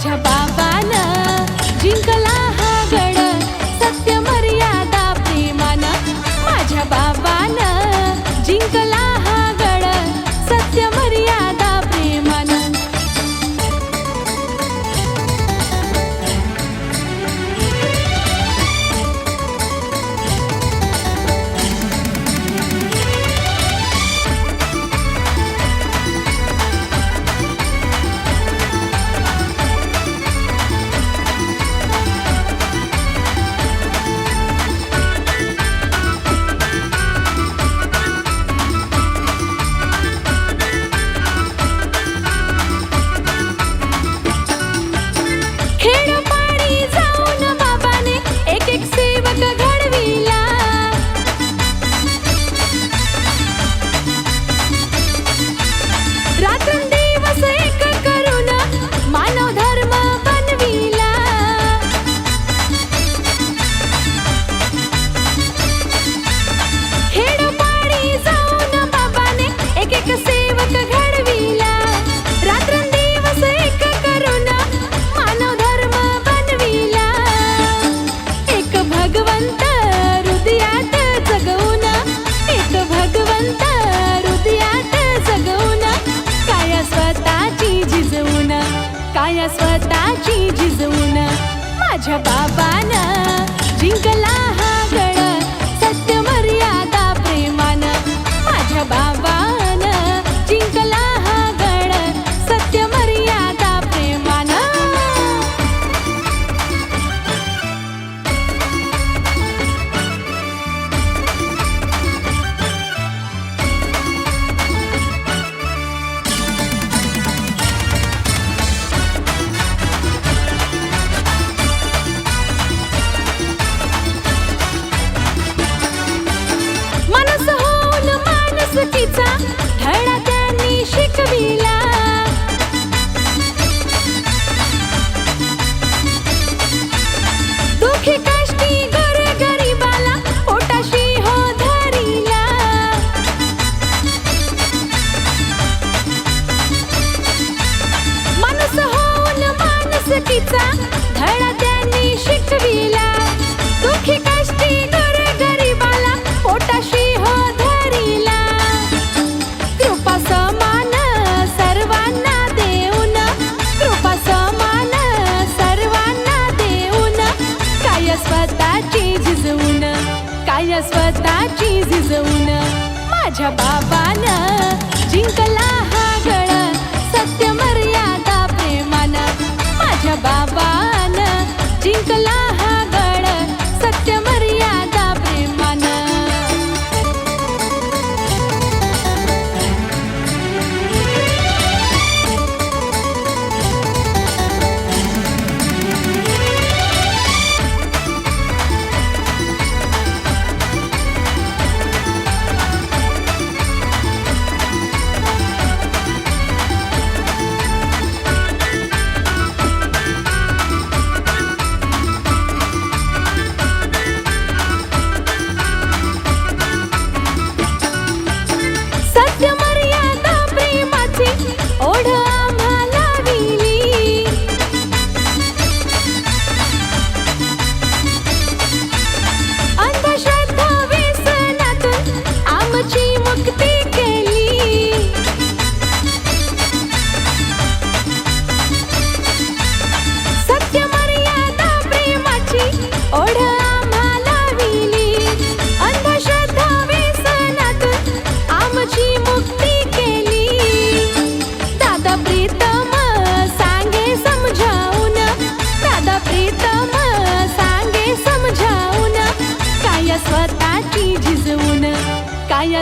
माझ्या बाबानं जिंकला. बाबा ना वाजवून माझ्या बाबानं जिंकला हा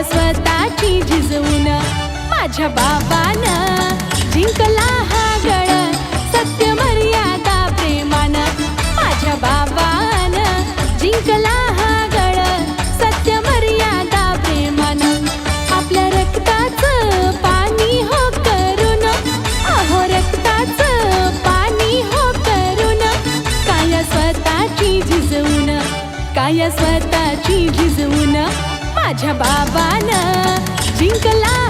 स्वतःची झिजवून माझ्या बाबानं जिंकला हा गळ सत्य कला